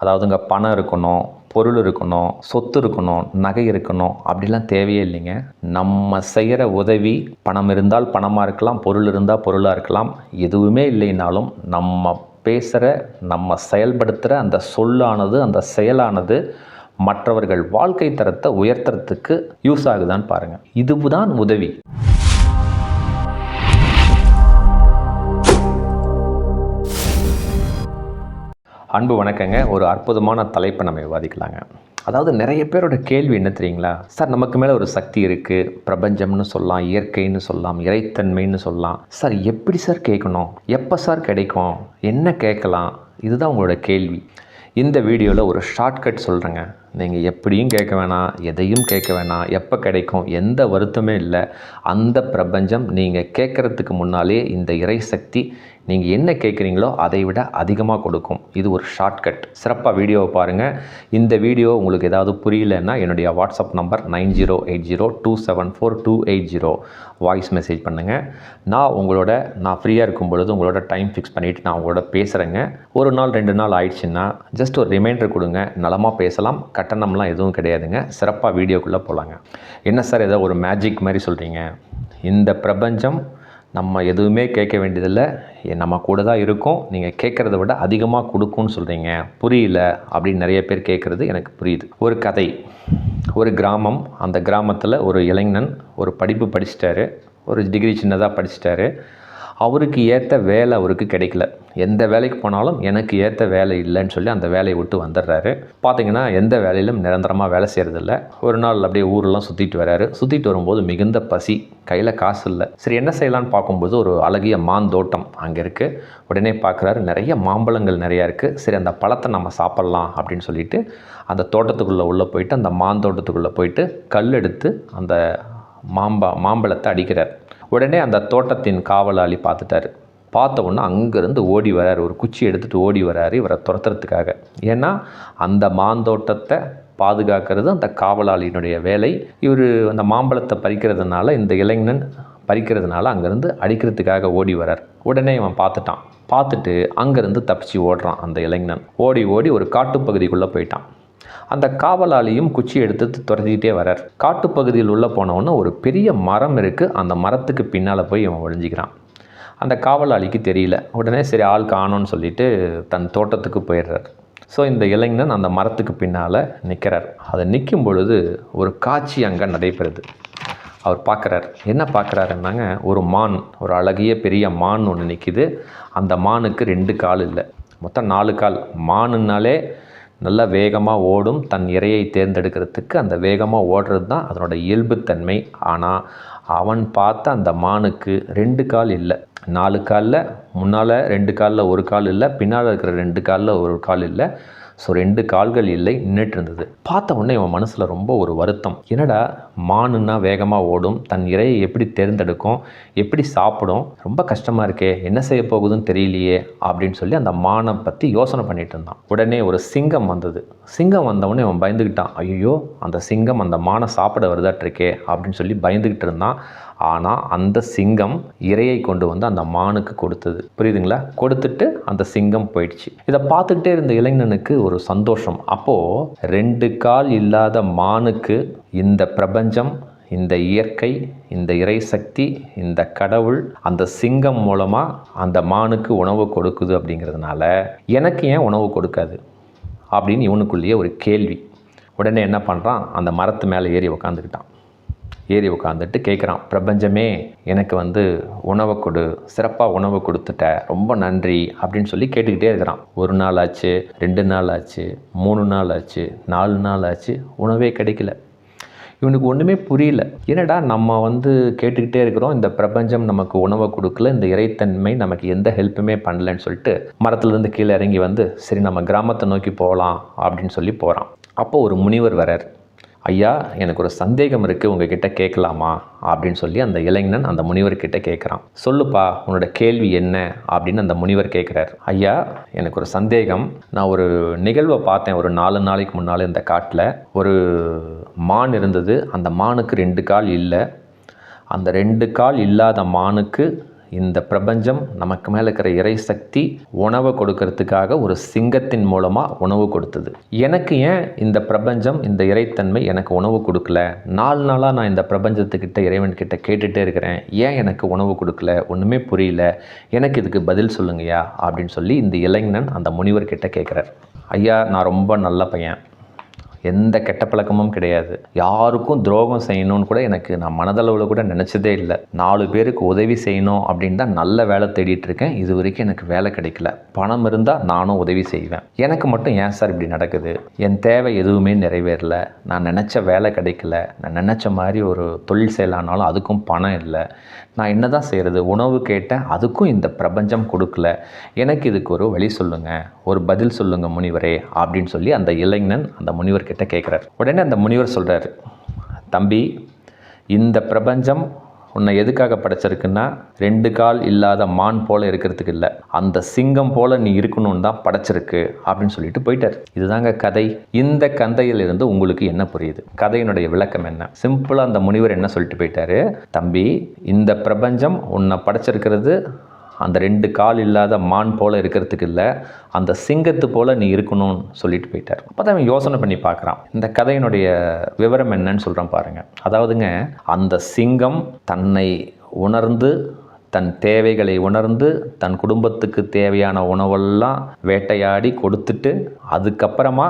அதாவதுங்க பணம் இருக்கணும் பொருள் இருக்கணும் சொத்து இருக்கணும் நகை இருக்கணும் அப்படிலாம் தேவையே இல்லைங்க. நம்ம செய்கிற உதவி பணம் இருந்தால் பணமாக இருக்கலாம் பொருள் இருந்தால் பொருளாக இருக்கலாம். எதுவுமே இல்லைனாலும் நம்ம பேசுகிற நம்ம செயல்படுத்துகிற அந்த சொல்லானது அந்த செயலானது மற்றவர்கள் வாழ்க்கை தரத்தை உயர்த்துறதுக்கு யூஸ் ஆகுதான்னு பாருங்கள் இதுதான் உதவி. அன்பு வணக்கங்க. ஒரு அற்புதமான தலைப்பை நம்ம விவாதிக்கலாங்க. அதாவது நிறைய பேரோட கேள்வி என்ன தெரியுங்களா? சார் நமக்கு மேலே ஒரு சக்தி இருக்குது பிரபஞ்சம்னு சொல்லலாம் இயற்கைன்னு சொல்லலாம் இறைத்தன்மைன்னு சொல்லலாம். சார் எப்படி சார் கேட்கணும்? எப்போ சார் கிடைக்கும்? என்ன கேட்கலாம்? இதுதான் உங்களோட கேள்வி. இந்த வீடியோவில் ஒரு ஷார்ட்கட் சொல்கிறேங்க நீங்கள் எப்படியும் கேட்க வேணாம் எதையும் கேட்க வேணாம் எப்போ கிடைக்கும் எந்த வருத்தமே இல்லை. அந்த பிரபஞ்சம் நீங்கள் கேட்குறதுக்கு முன்னாலே இந்த இறை சக்தி நீங்கள் என்ன கேட்குறீங்களோ அதை விட அதிகமாக கொடுக்கும். இது ஒரு ஷார்ட்கட் சிறப்பாக வீடியோவை பாருங்கள் இந்த வீடியோ உங்களுக்கு ஏதாவது புரியலன்னா என்னுடைய WhatsApp number nine zero eight zero two seven four two eight zero. Voice message பண்ணுங்கள் நான் உங்களோட நான் ஃப்ரீயாக இருக்கும் பொழுது உங்களோட டைம் ஃபிக்ஸ் பண்ணிவிட்டு நான் உங்களோட பேசுகிறேங்க ஒரு நாள் ரெண்டு நாள் ஆயிடுச்சுன்னா ஜஸ்ட் ஒரு ரிமைண்டர் கொடுங்க. நலமாக பேசலாம். கட்டணம்லாம் எதுவும் கிடையாதுங்க. சிறப்பாக வீடியோக்குள்ளே போகலாங்க என்ன சார் ஏதோ ஒரு மேஜிக் மாதிரி சொல்கிறீங்க இந்த பிரபஞ்சம் நம்ம எதுவுமே கேட்க வேண்டியதில்லை. எ- நம்ம கூட தான் இருக்கும். நீங்கள் கேட்குறத விட அதிகமாக கொடுக்கும்னு சொல்கிறீங்க புரியல அப்படின்னு நிறைய பேர் கேட்குறது எனக்கு புரியுது. ஒரு கதை ஒரு கிராமம். அந்த கிராமத்தில் ஒரு இளைஞன் ஒரு படிப்பு படிச்சிட்டாரு. ஒரு டிகிரி சின்னதாக படிச்சிட்டாரு. அவருக்கு ஏற்ற வேலை அவருக்கு கிடைக்கல. எந்த வேலைக்கு போனாலும் எனக்கு ஏற்ற வேலை இல்லைன்னு சொல்லி அந்த வேலையை விட்டு வந்துடுறாரு. பார்த்தீங்கன்னா எந்த வேலையிலும் நிரந்தரமாக வேலை செய்கிறதில்ல ஒரு நாள் அப்படியே ஊரெலாம் சுற்றிட்டு வராரு. சுற்றிட்டு வரும்போது மிகுந்த பசி. கையில் காசு இல்லை. சரி என்ன செய்யலான்னு பார்க்கும்போது ஒரு அழகிய மாந்தோட்டம் அங்கே இருக்குது உடனே பார்க்குறாரு நிறைய மாம்பழங்கள் நிறையா இருக்குது சரி அந்த பழத்தை நம்ம சாப்பிட்லாம் அப்படின்னு சொல்லிட்டு அந்த தோட்டத்துக்குள்ளே உள்ளே போயிட்டு அந்த மாந்தோட்டத்துக்குள்ளே போயிட்டு கல் எடுத்து அந்த மாம்பா மாம்பழத்தை அடிக்கிறார். உடனே அந்த தோட்டத்தின் காவலாளி பார்த்துட்டாரு. பார்த்த உடனே அங்கேருந்து ஓடி வராரு. ஒரு குச்சி எடுத்துகிட்டு ஓடி வராரு இவரை துரத்துறதுக்காக. ஏன்னா அந்த மாந்தோட்டத்தை பாதுகாக்கிறது அந்த காவலாளியினுடைய வேலை. இவர் அந்த மாம்பழத்தை பறிக்கிறதுனால இந்த இளைஞன் பறிக்கிறதுனால அங்கேருந்து அடிக்கிறதுக்காக ஓடி வரார். உடனே இவன் பார்த்துட்டான். பார்த்துட்டு அங்கேருந்து தப்பிச்சு ஓடுறான் அந்த இளைஞன். ஓடி ஓடி ஒரு காட்டுப்பகுதிக்குள்ளே போயிட்டான். அந்த காவலாளியும் குச்சி எடுத்து துரத்திக்கிட்டே வரார் காட்டுப்பகுதியில் உள்ளே போனவொன்னே ஒரு பெரிய மரம் இருக்குது அந்த மரத்துக்கு பின்னால் போய் இவன் ஒழிஞ்சிக்கிறான் அந்த காவலாளிக்கு தெரியல. உடனே சரி ஆள் காணோன்னு சொல்லிட்டு தன் தோட்டத்துக்கு போயிடுறார். ஸோ இந்த இளைஞன் அந்த மரத்துக்கு பின்னால் நிற்கிறார் அதை நிற்கும் பொழுது ஒரு காட்சி அங்கே நடைபெறுது. அவர் பார்க்குறார் என்ன பார்க்குறாருன்னாங்க ஒரு மான். ஒரு அழகிய பெரிய மான் ஒன்று நிற்கிது அந்த மானுக்கு ரெண்டு கால் இல்லை. மொத்தம் நாலு கால். மானுன்னாலே நல்லா வேகமாக ஓடும். தன் இரையை தேர்ந்தெடுக்கிறதுக்கு அந்த வேகமாக ஓடுறது தான் அதனோட இயல்புத்தன்மை. ஆனால் அவன் பார்த்த அந்த மானுக்கு ரெண்டு கால் இல்லை. நாலு காலில் முன்னால் ரெண்டு காலில் ஒரு கால் இல்லை பின்னால் இருக்கிற ரெண்டு காலில் ஒரு கால் இல்லை. ஸோ ரெண்டு கால்கள் இல்லை நின்றுட்டு இருந்தது. பார்த்த உடனே இவன் மனசில் ரொம்ப ஒரு வருத்தம். என்னடா மானுன்னா வேகமாக ஓடும் தன் இரையை எப்படி தேர்ந்தெடுக்கும் எப்படி சாப்பிடும் ரொம்ப கஷ்டமாக இருக்கே என்ன செய்ய போகுதுன்னு தெரியலையே அப்படின்னு சொல்லி அந்த மானை பற்றி யோசனை பண்ணிட்டு இருந்தான். உடனே ஒரு சிங்கம் வந்தது. சிங்கம் வந்தவொடனே அவன் பயந்துக்கிட்டான் ஐயோ அந்த சிங்கம் அந்த மானை சாப்பிட வருதாட்டிருக்கே அப்படின்னு சொல்லி பயந்துக்கிட்டு இருந்தான். ஆனால் அந்த சிங்கம் இரையை கொண்டு வந்து அந்த மானுக்கு கொடுத்தது. புரியுதுங்களா? கொடுத்துட்டு அந்த சிங்கம் போயிடுச்சு. இதை பார்த்துக்கிட்டே இருந்த இளைஞனுக்கு ஒரு சந்தோஷம். அப்போது ரெண்டு கால் இல்லாத மானுக்கு இந்த பிரபஞ்சம் இந்த இயற்கை இந்த இறை சக்தி இந்த கடவுள் அந்த சிங்கம் மூலமாக அந்த மானுக்கு உணவு கொடுக்குது அப்படிங்கிறதுனால எனக்கு ஏன் உணவு கொடுக்காது? அப்படின்னு இவனுக்குள்ளேயே ஒரு கேள்வி. உடனே என்ன பண்ணுறான் அந்த மரத்து மேலே ஏறி உக்காந்துக்கிட்டான். ஏறி உட்காந்துட்டு கேட்குறான் பிரபஞ்சமே எனக்கு வந்து உணவை கொடு சிறப்பாக உணவு கொடுத்துட்ட ரொம்ப நன்றி அப்படின்னு சொல்லி கேட்டுக்கிட்டே இருக்கிறான். ஒரு நாள் ஆச்சு ரெண்டு நாள் ஆச்சு மூணு நாள் ஆச்சு நாலு நாள் ஆச்சு உணவே கிடைக்கல. இவனுக்கு ஒன்றுமே புரியல. என்னடா நம்ம வந்து கேட்டுக்கிட்டே இருக்கிறோம் இந்த பிரபஞ்சம் நமக்கு உணவை கொடுக்கல இந்த இறைத்தன்மை நமக்கு எந்த ஹெல்ப்புமே பண்ணலன்னு சொல்லிட்டு மரத்துலேருந்து கீழே இறங்கி வந்து சரி நம்ம கிராமத்தை நோக்கி போகலாம் அப்படின்னு சொல்லி போகிறான் அப்போ ஒரு முனிவர் வரார் ஐயா எனக்கு ஒரு சந்தேகம் இருக்குது உங்ககிட்ட கேட்கலாமா? அப்படின்னு சொல்லி அந்த இளைஞன் அந்த முனிவர்கிட்ட கேட்குறான். சொல்லுப்பா உன்னோட கேள்வி என்ன? அப்படின்னு அந்த முனிவர் கேட்குறார். ஐயா எனக்கு ஒரு சந்தேகம். நான் ஒரு நிகழ்வை பார்த்தேன் ஒரு நாலு நாளைக்கு முன்னால் இந்த காட்டில். ஒரு மான் இருந்தது. அந்த மானுக்கு ரெண்டு கால் இல்லை. அந்த ரெண்டு கால் இல்லாத மானுக்கு இந்த பிரபஞ்சம் நமக்கு மேலே இருக்கிற இறை சக்தி உணவை கொடுக்கறதுக்காக ஒரு சிங்கத்தின் மூலமாக உணவு கொடுத்தது. எனக்கு ஏன் இந்த பிரபஞ்சம் இந்த இறைத்தன்மை எனக்கு உணவு கொடுக்கல? நாலு நாளாக நான் இந்த பிரபஞ்சத்துக்கிட்ட இறைவன்கிட்ட கேட்டுகிட்டே இருக்கிறேன். ஏன் எனக்கு உணவு கொடுக்கல? ஒன்றுமே புரியல. எனக்கு இதுக்கு பதில் சொல்லுங்கய்யா அப்படின்னு சொல்லி இந்த இளைஞன் அந்த முனிவர்கிட்ட கேட்குறார் ஐயா நான் ரொம்ப நல்ல பையன். எந்த கெட்ட பழக்கமும் கிடையாது. யாருக்கும் துரோகம் செய்யணும்னு கூட எனக்கு நான் மனதளவில் கூட நினச்சதே இல்லை. நாலு பேருக்கு உதவி செய்யணும் அப்படின்னு தான் நல்ல வேலை தேடிட்டு இருக்கேன். இது வரைக்கும் எனக்கு வேலை கிடைக்கல. பணம் இருந்தால் நானும் உதவி செய்வேன். எனக்கு மட்டும் ஏன் சார் இப்படி நடக்குது? என் தேவை எதுவுமே நிறைவேறல. நான் நினச்ச வேலை கிடைக்கல. நான் நினச்ச மாதிரி ஒரு தொழில் செய்யலானாலும் அதுக்கும் பணம் இல்லை. நான் என்ன தான் செய்கிறது உணவு கேட்டேன் அதுக்கும் இந்த பிரபஞ்சம் கொடுக்கல. எனக்கு இதுக்கு ஒரு வழி சொல்லுங்கள் ஒரு பதில் சொல்லுங்கள் முனிவரே அப்படின்னு சொல்லி அந்த இளைஞன் அந்த முனிவர்கிட்ட கேட்குறாரு உடனே அந்த முனிவர் சொல்கிறாரு தம்பி இந்த பிரபஞ்சம் உன்னை எதுக்காக படைச்சிருக்குன்னா ரெண்டு கால் இல்லாத மான் போல இருக்கிறதுக்கு இல்லை. அந்த சிங்கம் போல நீ இருக்கணும்னு தான் படைச்சிருக்கு அப்படின்னு சொல்லிட்டு போயிட்டார். இதுதாங்க கதை. இந்த கந்தையிலிருந்து உங்களுக்கு என்ன புரியுது? கதையினுடைய விளக்கம் என்ன? சிம்பிளாக அந்த முனிவர் என்ன சொல்லிட்டு போயிட்டாரு? தம்பி இந்த பிரபஞ்சம் உன்னை படைச்சிருக்கிறது அந்த ரெண்டு கால் இல்லாத மான் போல் இருக்கிறதுக்கு இல்லை அந்த சிங்கத்து போல் நீ இருக்கணும்னு சொல்லிட்டு போயிட்டார். அப்போ தான் அவன் யோசனை பண்ணி பார்க்குறான். இந்த கதையினுடைய விவரம் என்னன்னு சொல்கிறேன் பாருங்கள் அதாவதுங்க அந்த சிங்கம் தன்னை உணர்ந்து தன் தேவைகளை உணர்ந்து தன் குடும்பத்துக்கு தேவையான உணவெல்லாம் வேட்டையாடி கொடுத்துட்டு அதுக்கப்புறமா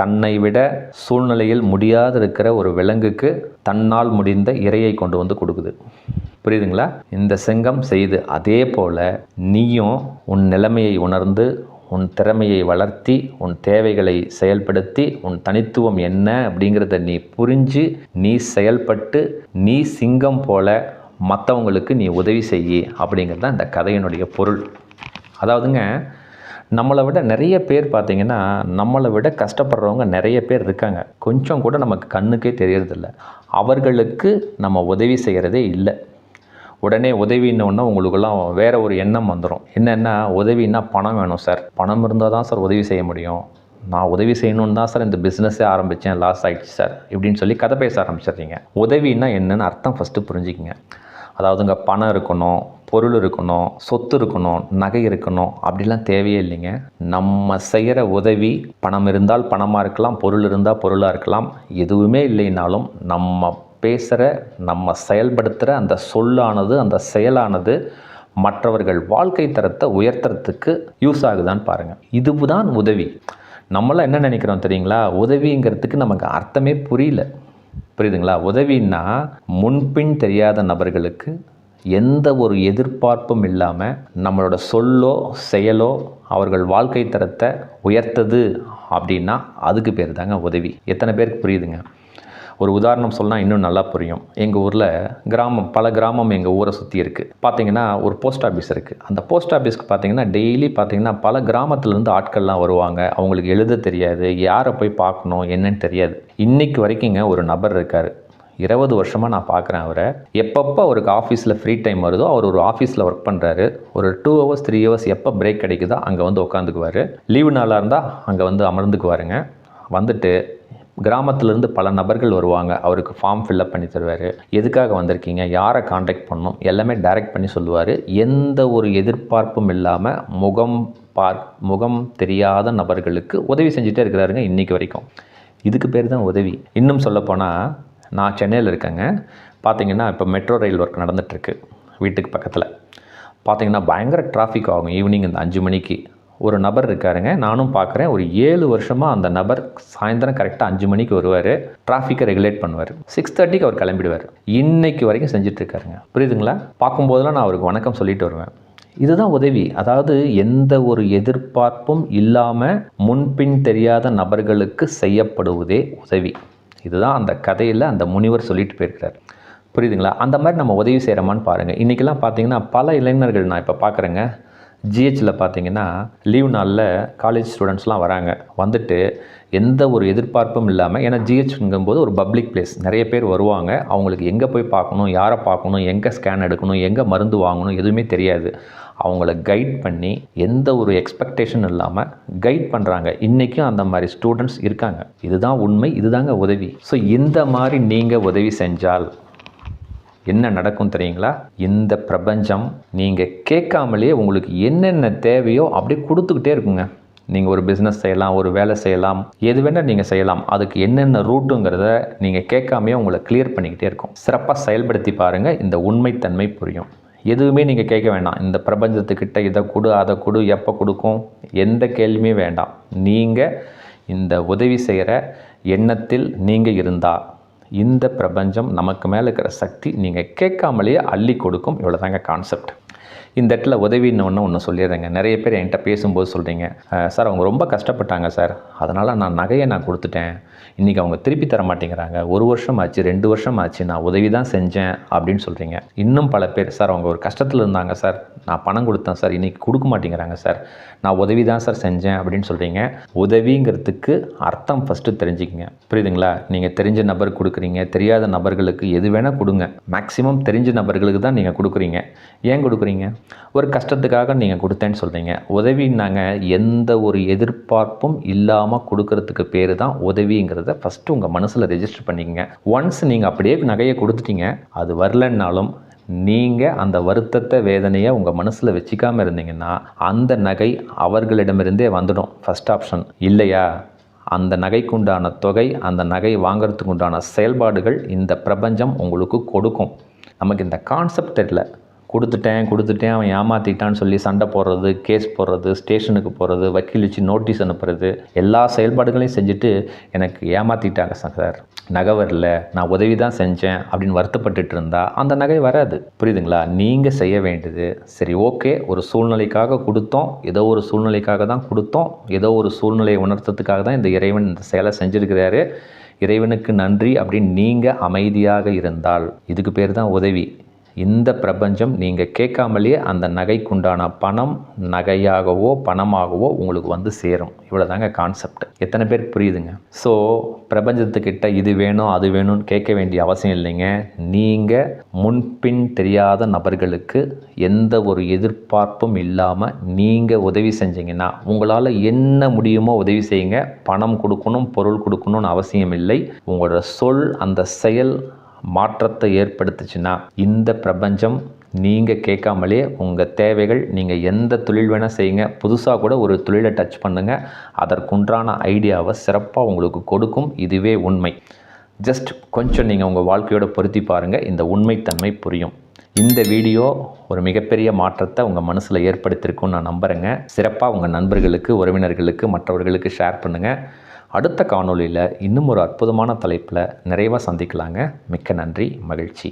தன்னை விட சூழ்நிலையில் முடியாது இருக்கிற ஒரு விலங்குக்கு தன்னால் முடிந்த இரையை கொண்டு வந்து கொடுக்குது. புரியுதுங்களா? இந்த சிங்கம் செய்து அதே போல் நீயும் உன் நிலைமையை உணர்ந்து உன் திறமையை வளர்த்தி உன் தேவைகளை செயல்படுத்தி உன் தனித்துவம் என்ன அப்படிங்கிறத நீ புரிஞ்சு நீ செயல்பட்டு நீ சிங்கம் போல மற்றவங்களுக்கு நீ உதவி செய்யி அப்படிங்கிறது தான் இந்த கதையினுடைய பொருள். அதாவதுங்க நம்மளை விட நிறைய பேர் பார்த்தீங்கன்னா நம்மளை விட கஷ்டப்படுறவங்க நிறைய பேர் இருக்காங்க. கொஞ்சம் கூட நமக்கு கண்ணுக்கே தெரியறதில்ல. அவர்களுக்கு நம்ம உதவி செய்கிறதே இல்லை. உடனே உதவின்னொன்னே உங்களுக்கெல்லாம் வேற ஒரு எண்ணம் வந்துடும் என்னென்னா உதவின்னா பணம் வேணும் சார். பணம் இருந்தால் தான் சார் உதவி செய்ய முடியும். நான் உதவி செய்யணுன்னு தான் சார் இந்த பிஸ்னஸே ஆரம்பித்தேன் லாஸ் ஆகிடுச்சு சார். இப்படின்னு சொல்லி கதை பேச ஆரம்பிச்சிடுறீங்க. உதவின்னா என்னென்னு அர்த்தம் ஃபஸ்ட்டு புரிஞ்சுக்கிங்க. அதாவதுங்க பணம் இருக்கணும் பொருள் இருக்கணும் சொத்து இருக்கணும் நகை இருக்கணும் அப்படிலாம் தேவையே இல்லைங்க. நம்ம செய்கிற உதவி பணம் இருந்தால் பணமாக இருக்கலாம் பொருள் இருந்தால் பொருளாக இருக்கலாம். எதுவுமே இல்லைனாலும் நம்ம பேசுகிற நம்ம செயல்படுத்துகிற அந்த சொல்லானது அந்த செயலானது மற்றவர்கள் வாழ்க்கை தரத்தை உயர்த்துறதுக்கு யூஸ் ஆகுதான்னு பாருங்கள் இதுதான் உதவி. நம்மளாம் என்ன நினைக்கிறோம் தெரியுங்களா? உதவிங்கிறதுக்கு நமக்கு அர்த்தமே புரியல. புரியுதுங்களா? உதவின்னா முன்பின் தெரியாத நபர்களுக்கு எந்த ஒரு எதிர்பார்ப்பும் இல்லாமல் நம்மளோட சொல்லோ செயலோ அவர்கள் வாழ்க்கை தரத்தை உயர்த்தது அப்படின்னா அதுக்கு பேர் தாங்க உதவி. எத்தனை பேருக்கு புரியுதுங்க? ஒரு உதாரணம் சொன்னால் இன்னும் நல்லா புரியும். எங்கள் ஊரில் கிராமம் பல கிராமம் எங்கள் ஊரை சுற்றி இருக்குது பார்த்தீங்கன்னா ஒரு போஸ்ட் ஆஃபீஸ் இருக்குது அந்த போஸ்ட் ஆஃபீஸ்க்கு பார்த்தீங்கன்னா டெய்லி பார்த்தீங்கன்னா பல கிராமத்துலேருந்து ஆட்கள்லாம் வருவாங்க. அவங்களுக்கு எழுத தெரியாது. யாரை போய் பார்க்கணும் என்னன்னு தெரியாது. இன்றைக்கு வரைக்குங்க ஒரு நபர் இருக்கார். இருபது வருஷமாக நான் பார்க்குறேன் அவரை. எப்பப்போ அவருக்கு ஆஃபீஸில் ஃப்ரீ டைம் வருதோ அவர் ஒரு ஆஃபீஸில் ஒர்க் பண்ணுறாரு ஒரு டூ ஹவர்ஸ் த்ரீ ஹவர்ஸ் எப்போ பிரேக் கிடைக்குதோ அங்கே வந்து உட்காந்துக்குவார் லீவு நாளாக இருந்தால் அங்கே வந்து அமர்ந்துக்குவாருங்க. வந்துட்டு கிராமத்துலேருந்து பல நபர்கள் வருவாங்க. அவருக்கு ஃபார்ம் ஃபில்அப் பண்ணி தருவார். எதுக்காக வந்திருக்கீங்க? யாரை காண்டாக்ட் பண்ணணும்? எல்லாமே டைரக்ட் பண்ணி சொல்லுவார். எந்த ஒரு எதிர்பார்ப்பும் இல்லாமல் முகம் பார் முகம் தெரியாத நபர்களுக்கு உதவி செஞ்சுட்டே இருக்கிறாருங்க இன்றைக்கி வரைக்கும். இதுக்கு பேர் தான் உதவி. இன்னும் சொல்லப்போனால் நான் சென்னையில் இருக்கேங்க. பார்த்தீங்கன்னா இப்போ மெட்ரோ ரயில் ஒர்க் நடந்துகிட்ருக்கு வீட்டுக்கு பக்கத்தில். பார்த்தீங்கன்னா பயங்கர டிராஃபிக் ஆகும். ஈவினிங் இந்த அஞ்சு மணிக்கு. ஒரு நபர் இருக்காருங்க. நானும் பார்க்குறேன். ஒரு ஏழு வருஷமாக அந்த நபர் சாயந்தரம் கரெக்டாக அஞ்சு மணிக்கு வருவார். டிராஃபிக்கை ரெகுலேட் பண்ணுவார். சிக்ஸ் தேர்ட்டிக்கு அவர் கிளம்பிடுவார். இன்னைக்கு வரைக்கும் செஞ்சுட்டு இருக்காருங்க புரியுதுங்களா? பார்க்கும்போதெல்லாம் நான் அவருக்கு வணக்கம் சொல்லிட்டு வருவேன். இதுதான் உதவி. அதாவது எந்த ஒரு எதிர்பார்ப்பும் இல்லாமல் முன்பின் தெரியாத நபர்களுக்கு செய்யப்படுவதே உதவி. இதுதான் அந்த கதையில் அந்த முனிவர் சொல்லிட்டு போயிருக்கிறார். புரியுதுங்களா? அந்த மாதிரி நம்ம உதவி செய்கிறோமான்னு பாருங்கள் இன்றைக்கெல்லாம் பார்த்தீங்கன்னா பல இளைஞர்கள் நான் இப்போ பார்க்குறேங்க. ஜிஹெச்சில் பார்த்தீங்கன்னா லீவ் நாளில் காலேஜ் ஸ்டூடெண்ட்ஸ்லாம் வராங்க. வந்துட்டு எந்த ஒரு எதிர்பார்ப்பும் இல்லாமல் ஏன்னா ஜிஹெச்ங்கும்போது ஒரு பப்ளிக் பிளேஸ் நிறைய பேர் வருவாங்க. அவங்களுக்கு எங்கே போய் பார்க்கணும் யாரை பார்க்கணும் எங்கே ஸ்கேன் எடுக்கணும் எங்கே மருந்து வாங்கணும் எதுவுமே தெரியாது. அவங்கள கைட் பண்ணி எந்த ஒரு எக்ஸ்பெக்டேஷன் இல்லாமல் கைட் பண்ணுறாங்க இன்றைக்கும் அந்த மாதிரி ஸ்டூடெண்ட்ஸ் இருக்காங்க. இதுதான் உண்மை இதுதாங்க உதவி. ஸோ இந்த மாதிரி நீங்கள் உதவி செஞ்சால் என்ன நடக்கும் தெரியுங்களா? இந்த பிரபஞ்சம் நீங்கள் கேட்காமலேயே உங்களுக்கு என்னென்ன தேவையோ அப்படியே கொடுத்துக்கிட்டே இருக்குங்க. நீங்கள் ஒரு பிஸ்னஸ் செய்யலாம் ஒரு வேலை செய்யலாம் எது வேணால் நீங்கள் செய்யலாம். அதுக்கு என்னென்ன ரூட்டுங்கிறத நீங்கள் கேட்காமே உங்களை கிளியர் பண்ணிக்கிட்டே இருக்கும். சிறப்பாக செயல்படுத்தி பாருங்கள் இந்த உண்மைத்தன்மை புரியும். எதுவுமே நீங்கள் கேட்க வேண்டாம் இந்த பிரபஞ்சத்துக்கிட்ட இதை கொடு அதை கொடு எப்போ கொடுக்கும்? எந்த கேள்வியுமே வேண்டாம். நீங்கள் இந்த உதவி செய்கிற எண்ணத்தில் நீங்கள் இருந்தால் இந்த பிரபஞ்சம் நமக்கு மேலே இருக்கிற சக்தி நீங்கள் கேட்காமலேயே அள்ளி கொடுக்கும். இவ்வளோதாங்க கான்செப்ட் இந்த இடத்துல உதவின்னு ஒன்று ஒன்று சொல்லிடுறேங்க. நிறைய பேர் என்கிட்ட பேசும்போது சொல்கிறீங்க சார் அவங்க ரொம்ப கஷ்டப்பட்டாங்க சார். அதனால் நான் நகையை நான் கொடுத்துட்டேன். இன்றைக்கி அவங்க திருப்பி தர மாட்டேங்கிறாங்க. ஒரு வருஷம் ஆச்சு ரெண்டு வருஷம் ஆச்சு. நான் உதவி தான் செஞ்சேன் அப்படின்னு சொல்கிறீங்க இன்னும் பல பேர் சார் அவங்க ஒரு கஷ்டத்தில் இருந்தாங்க சார். நான் பணம் கொடுத்தேன் சார். இன்றைக்கி கொடுக்க மாட்டேங்கிறாங்க சார். நான் உதவி தான் சார் செஞ்சேன் அப்படின்னு சொல்கிறீங்க உதவிங்கிறதுக்கு அர்த்தம் ஃபஸ்ட்டு தெரிஞ்சுக்கங்க. புரியுதுங்களா? நீங்கள் தெரிஞ்ச நபர் கொடுக்குறீங்க. தெரியாத நபர்களுக்கு எது வேணால் கொடுங்க. மேக்ஸிமம் தெரிஞ்ச நபர்களுக்கு தான் நீங்கள் கொடுக்குறீங்க. ஏன் கொடுக்குறீங்க? ஒரு கஷ்டத்துக்காக நீங்கள் கொடுத்தேன்னு சொல்கிறீங்க உதவின்னாங்க எந்த ஒரு எதிர்பார்ப்பும் இல்லாமல் கொடுக்கறதுக்கு பேர் தான் உதவிங்கிறத ஃபஸ்ட்டு உங்கள் மனசில் ரெஜிஸ்டர் பண்ணிக்கங்க. ஒன்ஸ் நீங்கள் அப்படியே நகையை கொடுத்துட்டீங்க அது வரலன்னாலும் நீங்கள் அந்த வருத்தத்தை வேதனையை உங்கள் மனசில் வச்சுக்காமல் இருந்தீங்கன்னா அந்த நகை அவர்களிடமிருந்தே வந்துடும். ஃபஸ்ட் ஆப்ஷன் இல்லையா? அந்த நகைக்குண்டான தொகை அந்த நகை வாங்குறதுக்கு உண்டான செயல்பாடுகள் இந்த பிரபஞ்சம் உங்களுக்கு கொடுக்கும். நமக்கு இந்த கான்செப்ட் தெரியல. கொடுத்துட்டேன் கொடுத்துட்டேன் அவன் ஏமாற்றிட்டான்னு சொல்லி சண்டை போடுறது கேஸ் போடுறது ஸ்டேஷனுக்கு போகிறது வக்கீல் வச்சு நோட்டீஸ் அனுப்புறது எல்லா செயல்பாடுகளையும் செஞ்சுட்டு எனக்கு ஏமாற்றிட்டாங்க சார். நகை வரல நான் உதவி தான் செஞ்சேன் அப்படின்னு வருத்தப்பட்டுட்டு இருந்தா அந்த நகை வராது. புரியுதுங்களா? நீங்கள் செய்ய வேண்டியது. சரி ஓகே ஒரு சூழ்நிலைக்காக கொடுத்தோம். ஏதோ ஒரு சூழ்நிலைக்காக தான் கொடுத்தோம். ஏதோ ஒரு சூழ்நிலையை உணர்த்ததுக்காக தான் இந்த இறைவன் இந்த செயலை செஞ்சுருக்கிறாரு. இறைவனுக்கு நன்றி அப்படின்னு நீங்கள் அமைதியாக இருந்தால் இதுக்கு பேர் தான் உதவி. இந்த பிரபஞ்சம் நீங்கள் கேட்காமலேயே அந்த நகைக்குண்டான பணம் நகையாகவோ பணமாகவோ உங்களுக்கு வந்து சேரும். இவ்வளோ தாங்க கான்செப்ட் எத்தனை பேர் புரியுதுங்க? ஸோ பிரபஞ்சத்துக்கிட்ட இது வேணும் அது வேணும்னு கேட்க வேண்டிய அவசியம் இல்லைங்க. நீங்கள் முன்பின் தெரியாத நபர்களுக்கு எந்த ஒரு எதிர்பார்ப்பும் இல்லாமல் நீங்கள் உதவி செஞ்சீங்கன்னா உங்களால் என்ன முடியுமோ உதவி செய்யுங்க. பணம் கொடுக்கணும் பொருள் கொடுக்கணும்னு அவசியம் இல்லை. உங்களோட சொல் அந்த செயல் மாற்றத்தை ஏற்படுத்துச்சுன்னா இந்த பிரபஞ்சம் நீங்கள் கேட்காமலே உங்கள் தேவைகள் நீங்கள் எந்த தொழில் வேணால் செய்யுங்க. புதுசாக கூட ஒரு தொழிலை டச் பண்ணுங்கள் அதற்குன்றான ஐடியாவை சிறப்பாக உங்களுக்கு கொடுக்கும். இதுவே உண்மை. ஜஸ்ட் கொஞ்சம் நீங்கள் உங்கள் வாழ்க்கையோட பொருத்தி பாருங்கள் இந்த உண்மைத்தன்மை புரியும். இந்த வீடியோ ஒரு மிகப்பெரிய மாற்றத்தை உங்கள் மனசில் ஏற்படுத்தியிருக்கும்னு நான் நம்புகிறேங்க சிறப்பாக உங்கள் நண்பர்களுக்கு உறவினர்களுக்கு மற்றவர்களுக்கு ஷேர் பண்ணுங்கள் அடுத்த காணொளியில் இன்னும் ஒரு அற்புதமான தலைப்பில் நிறைவாக சந்திக்கலாங்க. மிக்க நன்றி மகிழ்ச்சி.